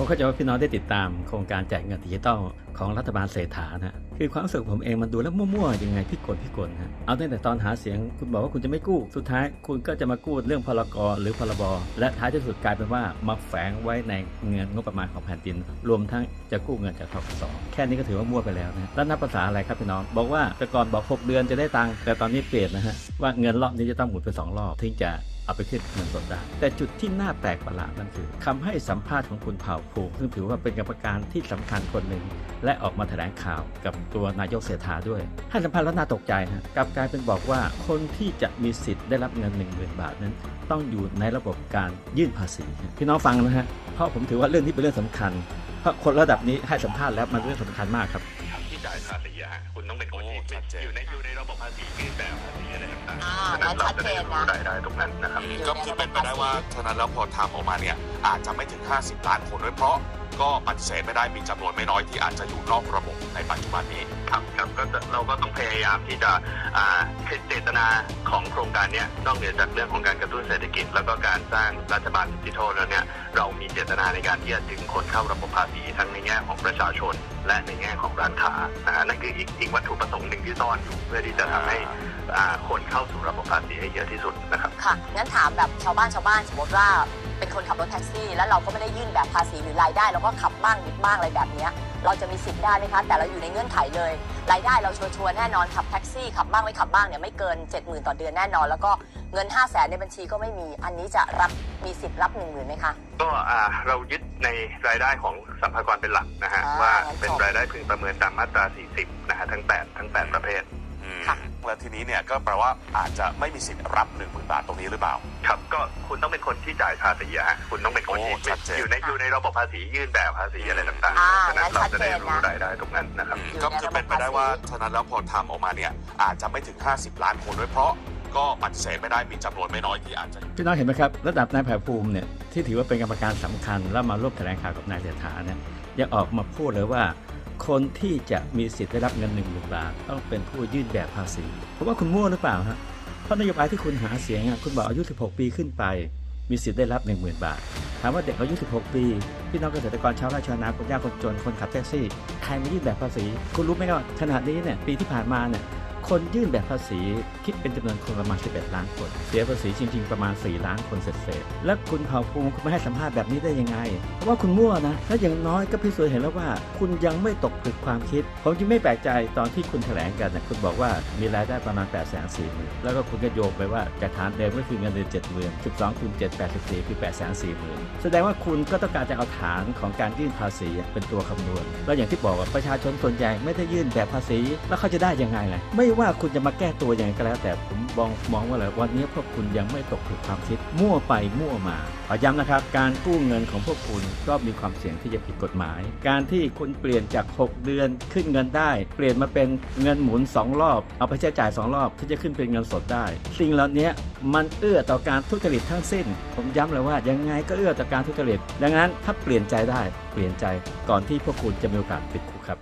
ผมเข้าใจว่าพี่น้องได้ติดตามโครงการแจกเงินดิจิตอลของรัฐบาลเศรษฐานะคือความรู้สึกผมเองมันดูแล้วมั่วๆยังไงพี่กลพี่กลฮะเอาตั้งแต่ตอนหาเสียงคุณบอกว่าคุณจะไม่กู้ สุดท้ายคุณก็จะมากู้เรื่องพลกรหรือพรบและท้ายที่สุดกลายเป็นว่ามาแฝงไว้ในเงินงบประมาณของแผ่นดิน รวมทั้งจะกู้เงินจากทกสแค่นี้ก็ถือว่ามั่วไปแล้วนะแล้วนับภาษาอะไรครับพี่น้อง บอกว่าแต่ก่อนบอก 6 เดือนจะได้ตังค์แต่ตอนนี้เปลี่ยนนะฮะว่าเงินรอบนี้จะต้องหมุนไปสองรอบถึงจะ เอาไปขึ้นเงินสดได้ แต่จุดที่น่าแปลกประหลาดนั่นคือคำให้สัมภาษณ์ของคุณเผ่าภูมิซึ่งถือว่าเป็นกรรมการที่สำคัญคนหนึ่ง และออกมาแถลงข่าวกับตัวนายกเศรษฐาด้วย ให้สัมภาษณ์แล้วน่าตกใจฮะกลับกลายเป็นบอกว่าคนที่จะมีสิทธิ์ได้รับเงิน 1 0,000 บาทนั้น ต้องอยู่ในระบบการยื่นภาษีพี่น้องฟังนะฮะเพราะผมถือว่าเรื่องนี้เป็นเรื่องสำคัญ เพราะคนระดับนี้ให้สัมภาษณ์แล้วมันเรื่องสำคัญมากครับที่จ่ายภาษีอะฮะคุณต้องเป็นคนที่โอ้ชัดเจนอยู่ในอยู่ในระบบภาษียื่นแบบภาษีอะไรต่าง อ่าๆฉะนั้นเราจะได้งั้นชัดเจนรู้นะรายได้ตรงนั้นนะครับก็คือเป็นไปได้ว่าฉะนั้นแล้วพอทำออกมาเนี่ยอาจจะไม่ถึง 50 ล้านคนด้วยเพราะก็ปฏิเสธไม่ได้มีจำนวนไม่น้อยที่อาจจะอยู่นอกระบบในปัจจุบันนี้ ครับครับก็จะเราก็ต้องพยายามที่จะอ่าเจตนาของโครงการเนี้ยนอกเหนือจากเรื่องของการกระตุ้นเศรษฐกิจ แล้วก็การสร้างรัฐบาลดิจิทัลแล้วเนี่ยเรามีเจตนาในการที่จะดึงคนเข้าระบบภาษีทั้งในแง่ของประชาชน และในแง่ของร้านค้านะฮะนั่นคืออีกอีกวัตถุประสงค์หนึ่งที่ซ่อนอยู่เพื่อที่จะทำให้คนเข้าสู่ระบบภาษีให้เยอะที่สุดนะครับค่ะงั้นถามแบบชาวบ้านชาวบ้านสมมติว่าเป็นคนขับรถแท็กซี่ แล้วเราก็ไม่ได้ยื่นแบบภาษีหรือรายได้เราก็ขับบ้างนิดบ้างอะไรแบบนี้เราจะมีสิทธิ์ได้ไหมคะ แต่เราอยู่ในเงื่อนไขเลย รายได้เราชัวร์แน่นอนขับแท็กซี่ขับบ้างไม่ขับบ้างเนี่ยไม่เกิน 70,000 ต่อเดือนแน่นอน แล้วก็ เงิน 5 0 0แสนในบัญชีก็ไม่มี อันนี้จะรับมีสิทธิ์รับ1 0,000ไหมคะ ก็อ่าเรายึดในรายได้ของสัมภากระเป็นหลักนะฮะ อ่าว่างั้นเป็นจบ รายได้พึงประเมินตามมาตรา 40 นะฮะทั้ง 8 ทั้ง 8 ประเภท อืมค่ะ แล้วทีนี้เนี่ยก็แปลว่าอาจจะไม่มีสิทธิ์รับ1 0,000 บาทตรงนี้หรือเปล่า ครับก็คุณต้องเป็นคนที่จ่ายภาษีอะฮะคุณต้องเป็นคนที่โอ้ชัดเจน อยู่ในอยู่ในระบบภาษียื่นแบบภาษีอะไรต่างอ่าๆฉะนั้นเราจะได้งั้นชัดเจนรู้นะรายได้ตรงนั้นนะครับอยู่ก็ในคือระบบเป็นไปได้ว่าฉะนั้นแล้วพอทำออกมาเนี่ยอาจจะไม่ถึง 50 ล้านคนด้วยเพราะ ก็ปฏิเสธไม่ได้มีจำนวนไม่น้อยที่อาจจะ พี่น้องเห็นไหมครับ ระดับนายแผ่ภูมิเนี่ยที่ถือว่าเป็นกรรมการสำคัญ แล้วมาร่วมแถลงข่าวกับนายเศรษฐาเนี่ยยังออกมาพูดเลยว่า คนที่จะมีสิทธิ์ได้รับเงิน1นึ่งหมื่นบาทต้องเป็นผู้ยื่นแบบภาษีผมว่าคุณมั่วหรือเปล่าฮะเพราะนโยบายที่คุณหาเสียงอะคุณบอกอายุ 16 ปีขึ้นไป มีสิทธิ์ได้รับ 1 0,000 บาทถามว่าเด็กอายุ 16 ปี พี่น้องเกษตรกรชาวไร่ชาวนาคนยากคนจนคนขับแท็กซี่ใครมายื่นแบบภาษี คุณรู้ไหมว่าขณะนี้เนี่ยปีที่ผ่านมาเนี่ย คนยื่นแบบภาษีคิดเป็นจำนวนคนประมาณ 11 ล้านคน เสียภาษีจริง ๆ ประมาณ 4 ล้านคนเศษๆและคุณเผ่าภูมิคุณไม่ให้สัมภาษณ์แบบนี้ได้ยังไง เพราะว่าคุณมั่วนะและอย่างน้อยก็พิสูจน์เห็นแล้วว่า คุณยังไม่ตกผลึกความคิด ผมจึงไม่แปลกใจตอนที่คุณแถลงกันนะคุณบอกว่ามีรายได้ประมาณ8 4 0 0 0 0 0แล้วก็คุณก็โยงไปว่าจากฐานเดิมก็คือเงินเดือน7 0 0 0 0 12คูณ7 84คือ8 4 0 0 0 0แสดงว่าคุณก็ต้องการจะเอาฐานของการยื่นภาษีเป็นตัวคำนวณ แล้วอย่างที่บอกว่าประชาชนส่วนใหญ่ไม่ได้ยื่นแบบภาษีแล้วเขาจะได้ยังไงล่ะไม่ว่าคุณจะมาแก้ตัวยังไงก็แล้ว แต่ผมมองมองว่าอะไรวันนี้พวกคุณยังไม่ตกผลึกความคิดมั่วไปมั่วมาขอย้ำนะครับ การกู้เงินของพวกคุณก็มีความเสี่ยงที่จะผิดกฎหมาย การที่คุณเปลี่ยนจาก 6 เดือนขึ้นเงินได้ เปลี่ยนมาเป็นเงินหมุน 2 รอบ เอาไปใช้จ่าย 2 รอบที่จะขึ้นเป็นเงินสดได้ สิ่งเหล่านี้มันเอื้อต่อการทุจริตทั้งสิ้น ผมย้ำเลยว่ายังไงก็เอื้อต่อการทุจริต ดังนั้นถ้าเปลี่ยนใจได้เปลี่ยนใจก่อนที่พวกคุณจะมีโอกาสติดคุกครับ